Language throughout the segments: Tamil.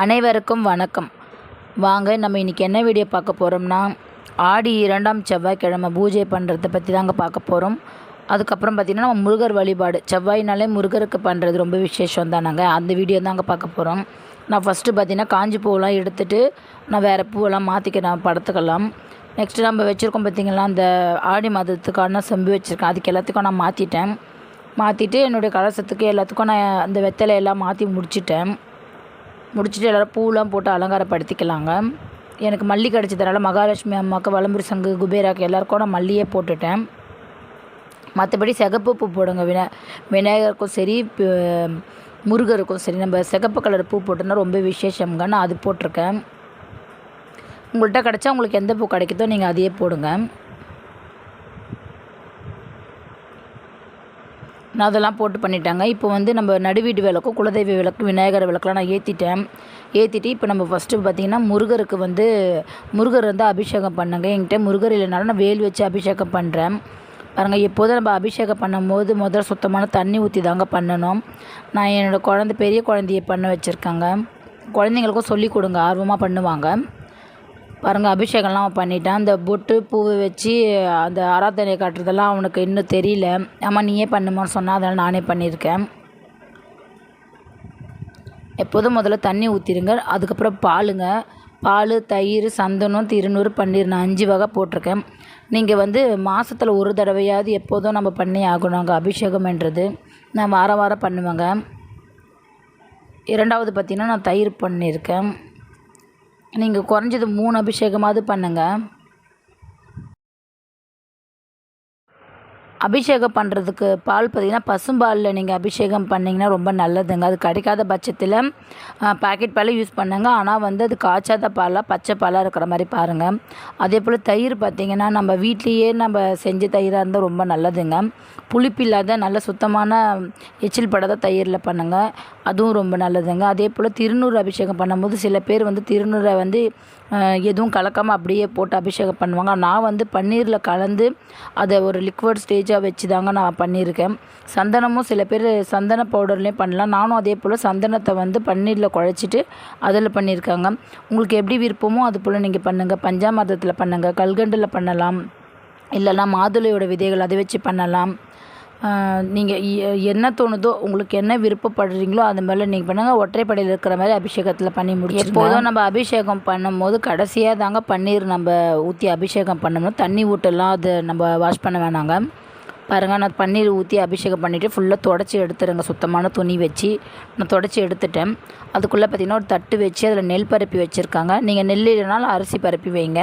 அனைவருக்கும் வணக்கம். வாங்க நம்ம இன்றைக்கி என்ன வீடியோ பார்க்க போகிறோம்னா ஆடி இரண்டாம் செவ்வாய்க்கிழமை பூஜை பண்ணுறதை பற்றி தாங்க பார்க்க போகிறோம் அதுக்கப்புறம் பார்த்திங்கன்னா நம்ம முருகர் வழிபாடு. செவ்வாய்னாலே முருகருக்கு பண்ணுறது ரொம்ப விசேஷம் தானாங்க? அந்த வீடியோ தாங்க பார்க்க போகிறோம் நான் ஃபஸ்ட்டு பார்த்திங்கன்னா காஞ்சி பூவெல்லாம் எடுத்துகிட்டு நான் வேறு பூவெல்லாம் மாற்றிக்கிறேன் படத்துக்கெல்லாம் நெக்ஸ்ட்டு நம்ம வச்சுருக்கோம் பார்த்திங்களா அந்த ஆடி மாதத்துக்கான செம்பு வச்சுருக்கேன். அதுக்கு எல்லாத்துக்கும் நான் மாற்றிட்டேன் மாற்றிட்டு என்னுடைய கலசத்துக்கு எல்லாத்துக்கும் நான் அந்த வெத்தலை எல்லாம் மாற்றி முடிச்சிட்டேன். முடிச்சுட்டு எல்லோரும் பூலாம் போட்டு அலங்காரப்படுத்திக்கலாங்க. எனக்கு மல்லி கிடச்சதுனால மகாலட்சுமி அம்மாவுக்கு வளம்புரி சங்கு குபேராக்கு எல்லாருக்கும் நான் மல்லியே போட்டுட்டேன். மற்றபடி சிகப்பு பூ போடுங்க வினா விநாயகருக்கும் சரி முருகருக்கும் சரி நம்ம சிகப்பு கலர் பூ போட்டோம்னா ரொம்ப விசேஷம்ங்க. நான் அது போட்டிருக்கேன். உங்கள்கிட்ட கிடச்சா உங்களுக்கு எந்த பூ கிடைக்குதோ நீங்கள் அதையே போடுங்க. நான் அதெல்லாம் போட்டு பண்ணிட்டாங்க. இப்போ வந்து நம்ம நடுவீடு விளக்கும் குலதெய்வ விளக்கு விநாயகர் விளக்குலாம் நான் ஏற்றிட்டேன் ஏற்றிட்டு இப்போ நம்ம ஃபஸ்ட்டு பார்த்திங்கன்னா முருகருக்கு வந்து முருகர் வந்து அபிஷேகம் பண்ணுங்க. என்கிட்ட முருகர் இல்லைனாலும் நான் வேல் வச்சு அபிஷேகம் பண்ணுறேன் பாருங்கள் எப்போதும் நம்ம அபிஷேகம் பண்ணும்போது முதல்ல சுத்தமான தண்ணி ஊற்றி தாங்க பண்ணணும். நான் என்னோடய குழந்தை பெரிய குழந்தைய பண்ண வச்சுருக்காங்க. குழந்தைங்களுக்கும் சொல்லி கொடுங்க ஆர்வமாக பண்ணுவாங்க. பாருங்கள் அபிஷேகம்லாம் அவன் பண்ணிட்டான். அந்த பொட்டு பூவை வச்சு அந்த ஆராதனை காட்டுறதெல்லாம் அவனுக்கு இன்னும் தெரியல. அம்மா நீயே பண்ணுமான்னு சொன்னால் அதனால் நானே பண்ணியிருக்கேன். எப்போதும் முதல்ல தண்ணி ஊற்றிடுங்க அதுக்கப்புறம் பாலுங்க. பால் தயிர் சந்தனம் திருநூறு பன்னீர் நான் அஞ்சு வகை போட்டிருக்கேன். நீங்கள் வந்து மாதத்தில் ஒரு தடவையாவது எப்போதும் நம்ம பண்ணி ஆகணுங்க அபிஷேகம்ன்றது நான் வாரம் வாரம் பண்ணுவேங்க. இரண்டாவது பார்த்திங்கன்னா நான் தயிர் பண்ணியிருக்கேன். நீங்கள் குறைஞ்சது மூணு அபிஷேகமாவது பண்ணுங்கள் அபிஷேகம் பண்ணுறதுக்கு பால் பார்த்திங்கன்னா பசும்பாலில் நீங்கள் அபிஷேகம் பண்ணிங்கன்னா ரொம்ப நல்லதுங்க. அது கிடைக்காத பட்சத்தில் பாக்கெட் பாலை யூஸ் பண்ணுங்க. ஆனால் வந்து அது காய்ச்சாத பாலாக பச்சை பாலாக இருக்கிற மாதிரி பாருங்கள் அதே போல் தயிர் பார்த்திங்கன்னா நம்ம வீட்லேயே நம்ம செஞ்ச தயிராக இருந்தால் ரொம்ப நல்லதுங்க. புளிப்பு இல்லாத நல்ல சுத்தமான எச்சில் படாத தயிரில் பண்ணுங்கள் அதுவும் ரொம்ப நல்லதுங்க. அதே போல் திருநூறு அபிஷேகம் பண்ணும்போது சில பேர் வந்து திருநூறை வந்து எதுவும் கலக்காமல் அப்படியே போட்டு அபிஷேகம் பண்ணுவாங்க. நான் வந்து பன்னீரில் கலந்து அதை ஒரு லிக்விட் ஸ்டேஜாக வச்சு தாங்க நான் பண்ணியிருக்கேன். சந்தனமும் சில பேர் சந்தன பவுடர்லேயும் பண்ணலாம். நானும் அதே போல் சந்தனத்தை வந்து பன்னீரில் குழச்சிட்டு அதில் பண்ணியிருக்காங்க. உங்களுக்கு எப்படி விருப்பமோ அது போல் நீங்கள் பண்ணுங்கள் பஞ்சாமிரதத்தில் பண்ணுங்கள் கல்கண்டில் பண்ணலாம். இல்லைன்னா மாதுளையோட விதைகள் அதை வச்சு பண்ணலாம். நீங்கள் என்ன தோணுதோ உங்களுக்கு என்ன விருப்பப்படுறீங்களோ அது மாதிரிலாம் நீங்கள் பண்ணுங்கள் ஒற்றைப்படையில் இருக்கிற மாதிரி அபிஷேகத்தில் பண்ணி முடியும் எப்போதும் நம்ம அபிஷேகம் பண்ணும்போது கடைசியாக தாங்க பன்னீர் நம்ம ஊற்றி அபிஷேகம் பண்ணணும். தண்ணி ஊட்டெல்லாம் அது நம்ம வாஷ் பண்ண வேணாங்க. பாருங்கள் நான் பன்னீர் ஊற்றி அபிஷேகம் பண்ணிவிட்டு ஃபுல்லாக தொடச்சி எடுத்துருங்க சுத்தமான துணி வச்சு நான் தொடச்சி எடுத்துட்டேன். அதுக்குள்ளே பார்த்திங்கன்னா ஒரு தட்டு வச்சு அதில் நெல் பரப்பி வச்சுருக்காங்க. நீங்கள் நெல் இல்லைனாலும் அரிசி பரப்பி வைங்க.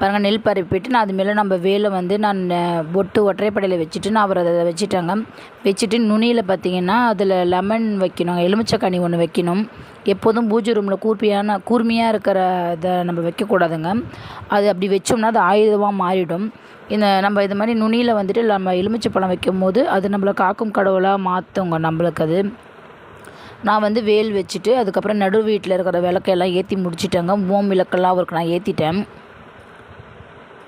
பாருங்கள் நெல் பரப்பிட்டு நான் அது மேலே நம்ம வேலை வந்து நான் பொட்டு ஒற்றைப்படையில் வச்சுட்டு நான் அவர் அதை வச்சுட்டேங்க. வச்சுட்டு நுனியில் பார்த்தீங்கன்னா அதில் லெமன் வைக்கணும் எலுமிச்சக்கனி ஒன்று வைக்கணும். எப்போதும் பூஜை ரூமில் கூர்மையான கூர்மையாக இருக்கிற இதை நம்ம வைக்கக்கூடாதுங்க அது அப்படி வச்சோம்னா அது ஆயுதமாக மாறிடும். இந்த நம்ம இது மாதிரி நுனியில் வந்துட்டு நம்ம எலுமிச்சை பழம் வைக்கும் போது அது நம்மளை காக்கும் கடவுளாக மாற்றுங்க நம்மளுக்கு அது. நான் வந்து வேல் வச்சுட்டு அதுக்கப்புறம் நடு வீட்டில் இருக்கிற விளக்கையெல்லாம் ஏற்றி முடிச்சிட்டேங்க. ஓம் விளக்கெல்லாம் அவருக்கு நான் ஏற்றிட்டேன்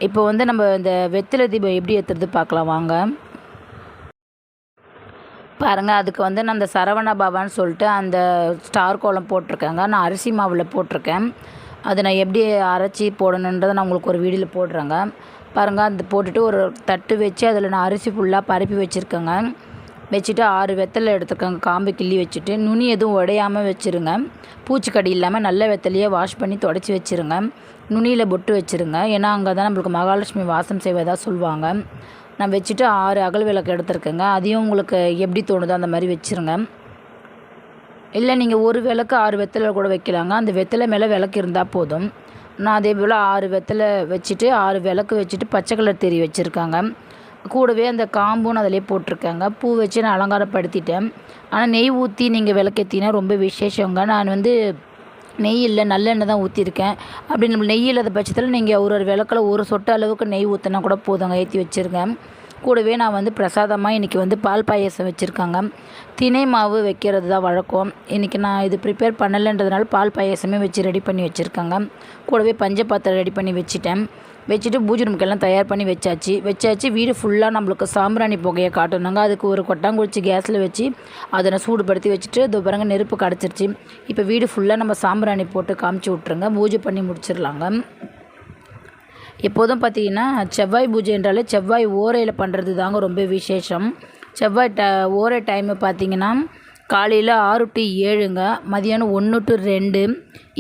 இப்போ வந்து நம்ம இந்த வெத்தில தீபம் எப்படி ஏற்றுறது பார்க்கலாம் வாங்க. பாருங்கள் அதுக்கு வந்து நான் அந்த சரவண பவான்னு சொல்லிட்டு அந்த ஸ்டார் கோலம் போட்டிருக்கேங்க. நான் அரிசி மாவில் போட்டிருக்கேன். அதை நான் எப்படி அரைச்சி போடணுன்றதை நான் உங்களுக்கு ஒரு வீடியோவில் போடுறேங்க. பாருங்கள் அது போட்டுட்டு ஒரு தட்டு வச்சு அதில் நான் அரிசி ஃபுல்லாக பரப்பி வச்சுருக்கேங்க. வச்சுட்டு ஆறு வெத்தலை எடுத்துக்கோங்க. காம்பு கிள்ளி வச்சுட்டு நுனி எதுவும் உடையாமல் வச்சுருங்க. பூச்சிக்கடி இல்லாமல் நல்ல வெத்தலையே வாஷ் பண்ணி தொடச்சி வச்சுருங்க. நுனியில் பொட்டு வச்சுருங்க. ஏன்னா அங்கே தான் நம்மளுக்கு மகாலட்சுமி வாசம் செய்வதாக சொல்லுவாங்க நான் வச்சுட்டு ஆறு அகல் விளக்கு எடுத்துருக்கேங்க. அதையும் உங்களுக்கு எப்படி தோணுதோ அந்த மாதிரி வச்சுருங்க. இல்லை நீங்கள் ஒரு விளக்கு ஆறு வெத்தலை கூட வைக்கலாங்க. அந்த வெத்தலை மேலே விளக்கு இருந்தால் போதும். நான் அதே போல் ஆறு வெத்தலை வச்சுட்டு ஆறு விளக்கு வச்சுட்டு பச்சை கலர் தெரி வச்சுருக்காங்க. கூடவே அந்த காம்பும் அதிலே போட்டிருக்காங்க. பூ வச்சு நான் அலங்காரப்படுத்திட்டேன். ஆனால் நெய் ஊற்றி நீங்கள் விளக்கேற்றினா ரொம்ப விசேஷங்க. நான் வந்து நெய் இல்லை நல்லெண்ணெய் தான் ஊற்றிருக்கேன் அப்படி நம்ம நெய் இல்லாத பட்சத்தில் நீங்கள் ஒரு ஒரு விளக்கில் ஒரு சொட்டு அளவுக்கு நெய் ஊற்றினா கூட போதுங்க. ஏற்றி வச்சுருக்கேன் கூடவே நான் வந்து பிரசாதமாக இன்றைக்கி வந்து பால் பாயாசம் வச்சுருக்காங்க. தினை மாவு வைக்கிறது தான் வழக்கம். இன்றைக்கி நான் இது ப்ரிப்பேர் பண்ணலைன்றதுனால பால் பாயசமே வச்சு ரெடி பண்ணி வச்சுருக்காங்க. கூடவே பஞ்ச பாத்திரம் ரெடி பண்ணி வச்சுட்டேன். வச்சுட்டு பூஜை ரூமுக்கெல்லாம் தயார் பண்ணி வச்சாச்சு. வச்சாச்சு வீடு ஃபுல்லாக நம்மளுக்கு சாம்பிராணி புகையை காட்டணுங்க. அதுக்கு ஒரு கொட்டாங்குச்சி கேஸில் வச்சு அதை நான் சூடுபடுத்தி வச்சுட்டு இது பாருங்க நெருப்பு கிடச்சிருச்சு இப்போ வீடு ஃபுல்லாக நம்ம சாம்பிராணி போட்டு காமிச்சு விட்ருங்க பூஜை பண்ணி முடிச்சிடலாங்க. எப்போதும் பார்த்தீங்கன்னா செவ்வாய் பூஜை என்றாலே செவ்வாய் ஓரையில் பண்ணுறது தாங்க ரொம்ப விசேஷம். செவ்வாய் ட ஓரை டைமு பார்த்தீங்கன்னா காலையில் ஆறு டு ஏழுங்க. மதியானம் ஒன்று டு ரெண்டு.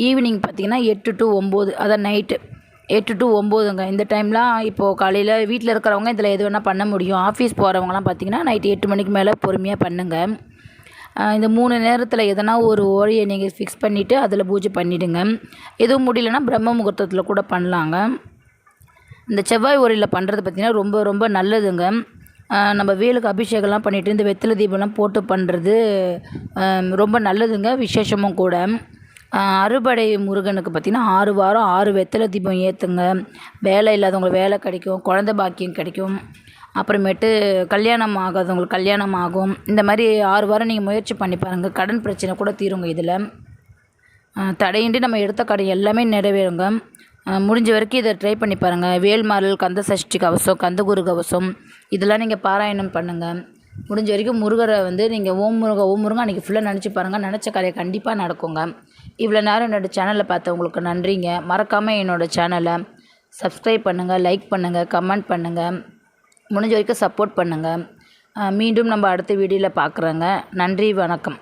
ஈவினிங் பார்த்தீங்கன்னா எட்டு டு ஒம்பது. அதான் நைட்டு எட்டு டு ஒம்போதுங்க. இந்த டைம்லாம் இப்போது காலையில் வீட்டில் இருக்கிறவங்க இதில் எது வேணால் பண்ண முடியும். ஆஃபீஸ் போகிறவங்களாம் பார்த்தீங்கன்னா நைட்டு எட்டு மணிக்கு மேலே பொறுமையாக பண்ணுங்கள் இந்த மூணு நேரத்தில் எதனா ஒரு ஓரியை நீங்கள் ஃபிக்ஸ் பண்ணிவிட்டு அதில் பூஜை பண்ணிவிடுங்க எதுவும் முடியலன்னா பிரம்ம முகூர்த்தத்தில் கூட பண்ணலாங்க. இந்த செவ்வாய் ஓரையில் பண்ணுறது பார்த்திங்கன்னா ரொம்ப ரொம்ப நல்லதுங்க. நம்ம வேலுக்கு அபிஷேகம்லாம் பண்ணிவிட்டு இந்த வெத்தலை தீபம்லாம் போட்டு பண்ணுறது ரொம்ப நல்லதுங்க. விசேஷமும் கூட. அறுபடை முருகனுக்கு பார்த்திங்கன்னா ஆறு வாரம் ஆறு வெத்தலை தீபம் ஏற்றுங்க வேலை இல்லாதவங்களுக்கு வேலை கிடைக்கும் குழந்த பாக்கியம் கிடைக்கும். அப்புறமேட்டு கல்யாணம் ஆகாதவங்களுக்கு கல்யாணம் ஆகும். இந்த மாதிரி ஆறு வாரம் நீங்கள் முயற்சி பண்ணி பாருங்கள் கடன் பிரச்சனை கூட தீருங்க இதில். தடையின்றி நம்ம எடுத்த கடை எல்லாமே நிறைவேறுங்க. முடிஞ்ச வரைக்கும் இதை ட்ரை பண்ணி பாருங்கள் வேல்மாரல் கந்த சஷ்டி கவசம் கந்தகுரு கவசம் இதெல்லாம் நீங்கள் பாராயணம் பண்ணுங்கள் முடிஞ்ச வரைக்கும் முருகரை வந்து நீங்கள் ஓம் முருகன் ஓம் முருகா அன்றைக்கி ஃபுல்லாக நினச்சி பாருங்கள் நினச்ச காரியம் கண்டிப்பாக நடக்குங்க. இவ்வளோ நேரம் என்னோடய சேனலை பார்த்தவங்களுக்கு நன்றிங்க. மறக்காமல் என்னோடய சேனலை சப்ஸ்கிரைப் பண்ணுங்கள் லைக் பண்ணுங்கள் கமெண்ட் பண்ணுங்கள் முடிஞ்ச வரைக்கும் சப்போர்ட் பண்ணுங்கள் மீண்டும் நம்ம அடுத்த வீடியோவில் பார்க்குறோங்க. நன்றி வணக்கம்.